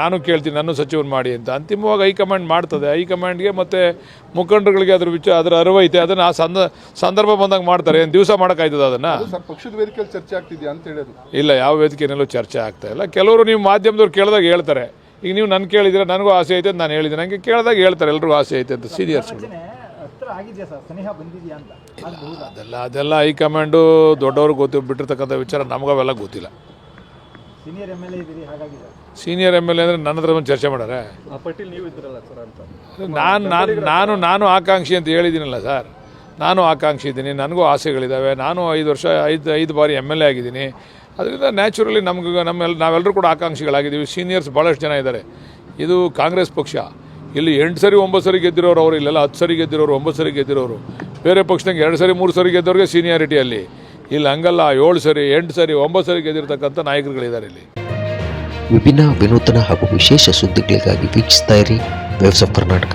ನಾನು ಕೇಳ್ತೀನಿ ನನ್ನ ಸಚಿವನ್ ಮಾಡಿ ಅಂತ. ಅಂತಿಮವಾಗಿ ಹೈಕಮಾಂಡ್ ಮಾಡ್ತದೆ. ಹೈಕಮಾಂಡ್ಗೆ ಮತ್ತು ಮುಖಂಡರುಗಳಿಗೆ ಅದ್ರ ವಿಚಾರ ಅದರ ಅರಿವು ಐತೆ. ಅದನ್ನು ಆ ಸಂದ ಸಂದರ್ಭ ಬಂದಾಗ ಮಾಡ್ತಾರೆ. ಏನು ದಿವಸ ಮಾಡೋಕ್ಕಾಯ್ತದ ಅದನ್ನು? ಸರ್ ಪಕ್ಷದ ವೇದಿಕೆಯಲ್ಲಿ ಚರ್ಚೆ ಆಗ್ತಿದ್ಯಾ ಅಂತ ಹೇಳೋದು. ಇಲ್ಲ ಯಾವ ವೇದಿಕೆಯಲ್ಲೂ ಚರ್ಚೆ ಆಗ್ತಾ ಇಲ್ಲ. ಕೆಲವರು ನೀವು ಮಾಧ್ಯಮದವ್ರು ಕೇಳಿದಾಗ ಹೇಳ್ತಾರೆ. ಈಗ ನೀವು ನನ್ನ ಕೇಳಿದ್ರೆ ನನಗೂ ಆಸೆ ಐತೆ ಅಂತ ನಾನು ಹೇಳಿದೆ ನನಗೆ ಕೇಳಿದಾಗ ಹೇಳ್ತಾರೆ ಎಲ್ರಿಗೂ ಆಸೆ ಐತೆ ಅಂತ ಸೀನಿಯರ್ಸ್ಗಳು ಅದೆಲ್ಲ ಅದೆಲ್ಲ ಹೈಕಮಾಂಡು ದೊಡ್ಡವ್ರಿಗೆ ಗೊತ್ತು ಬಿಟ್ಟಿರ್ತಕ್ಕಂಥ ವಿಚಾರ ನಮಗವೆಲ್ಲ ಗೊತ್ತಿಲ್ಲ. ಸೀನಿಯರ್ ಎಂ ಎಲ್ ಎ ಇದ್ದೀರಿ ಹಾಗಾಗಿ. ಸೀನಿಯರ್ ಎಂ ಎಲ್ ಎ ಅಂದರೆ ನನ್ನ ಹತ್ರ ಬಂದು ಚರ್ಚೆ ಮಾಡಾರೆ. ಆ ಪಟ್ಟಿಲ್ ನೀವು ಇದ್ರಲ್ಲ ಸರ್ ಅಂತ. ನಾನು ನಾನು ನಾನು ನಾನು ಆಕಾಂಕ್ಷಿ ಅಂತ ಹೇಳಿದ್ದೀನಲ್ಲ ಸರ್. ನಾನು ಆಕಾಂಕ್ಷಿ ಇದ್ದೀನಿ ನನಗೂ ಆಸೆಗಳಿದ್ದಾವೆ. ನಾನು ಐದು ವರ್ಷ ಐದು ಐದು ಬಾರಿ ಎಂ ಎಲ್ ಎ ಆಗಿದ್ದೀನಿ. ಅದರಿಂದ ನ್ಯಾಚುರಲಿ ನಮ್ಗೆ ನಮ್ಮೆಲ್ಲ ನಾವೆಲ್ಲರೂ ಕೂಡ ಆಕಾಂಕ್ಷಿಗಳಾಗಿದ್ದೀವಿ. ಸೀನಿಯರ್ಸ್ ಭಾಳಷ್ಟು ಜನ ಇದ್ದಾರೆ. ಇದು ಕಾಂಗ್ರೆಸ್ ಪಕ್ಷ. ಇಲ್ಲಿ ಎಂಟು ಸರಿ ಒಂಬತ್ತು ಸರಿ ಗೆದ್ದಿರೋರು ಅವರು ಇಲ್ಲೆಲ್ಲ ಹತ್ತು ಸರಿ ಗೆದ್ದಿರೋರು ಒಂಬತ್ತು ಸರಿ ಗೆದ್ದಿರೋರು. ಬೇರೆ ಪಕ್ಷದಂಗೆ ಎರಡು ಸರಿ ಮೂರು ಸರಿ ಗೆದ್ದವ್ರಿಗೆ ಸೀನಿಯಾರಿಟಿ ಅಲ್ಲಿ. ಇಲ್ಲಿ, ಹಂಗಲ್ಲ, ಏಳು ಸರಿ, ಎಂಟು ಸರಿ, ಒಂಬತ್ತು ಸರಿ ಗೆದ್ದಿರ್ತಕ್ಕಂಥ ನಾಯಕರುಗಳಿದ್ದಾರೆ ಇಲ್ಲಿ. ವಿಭಿನ್ನ ವಿನೂತನ ಹಾಗೂ ವಿಶೇಷ ಸುದ್ದಿಗಳಿಗಾಗಿ ವೀಕ್ಷಿಸ್ತಾ ಇರಿ ವೇವ್ಸ್ ಕರ್ನಾಟಕ